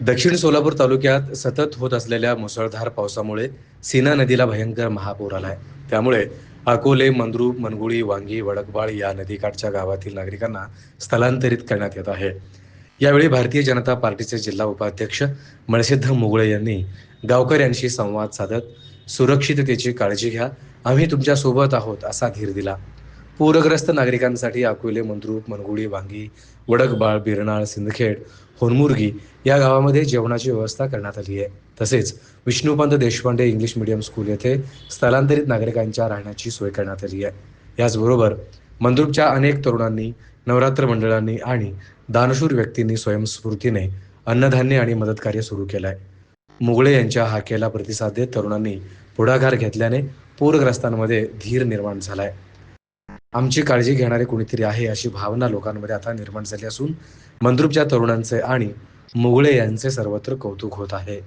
दक्षिण सोलापूर तालुक्यात सतत होत असलेल्या मुसळधार पावसामुळे सीना नदीला भयंकर महापूर आहे त्यामुळे अकोले मंद्रुप मनगुळी वांगी वडकबाळ या नदीकाठच्या गावातील नागरिकांना स्थलांतरित करण्यात येत आहे. यावेळी भारतीय जनता पार्टीचे जिल्हा उपाध्यक्ष मळसिद्ध मुगळे यांनी गावकऱ्यांशी संवाद साधत सुरक्षिततेची काळजी घ्या. आम्ही तुमच्यासोबत आहोत असा धीर दिला. पूरग्रस्त नागरिकांसाठी अकोले मंद्रुप मनगुळी वांगी वडकबाळ बिरनाळ सिंदखेड होनमुर्गी या गावामध्ये जेवणाची व्यवस्था करण्यात आली आहे. तसेच Vishnupant Deshpande English medium school येथे स्थलांतरित नागरिकांच्या राहण्याची सोय करण्यात आली आहे. याचबरोबर मंद्रुपच्या अनेक तरुणांनी नवरात्र मंडळांनी आणि दानशूर व्यक्तींनी स्वयंस्फूर्तीने अन्नधान्य आणि मदतकार्य सुरू केलं आहे मुगळे यांच्या हाकेला प्रतिसाद देत तरुणांनी पुढाकार घेतल्याने पूरग्रस्तांमध्ये धीर निर्माण झालाय. आमची काळजी घेणारे कोणीतरी आहे अशी भावना लोकांमध्ये आता निर्माण झाली असून मंद्रुपच्या तरुणांचे आणि मुगळे यांचे सर्वत्र कौतुक होत आहे.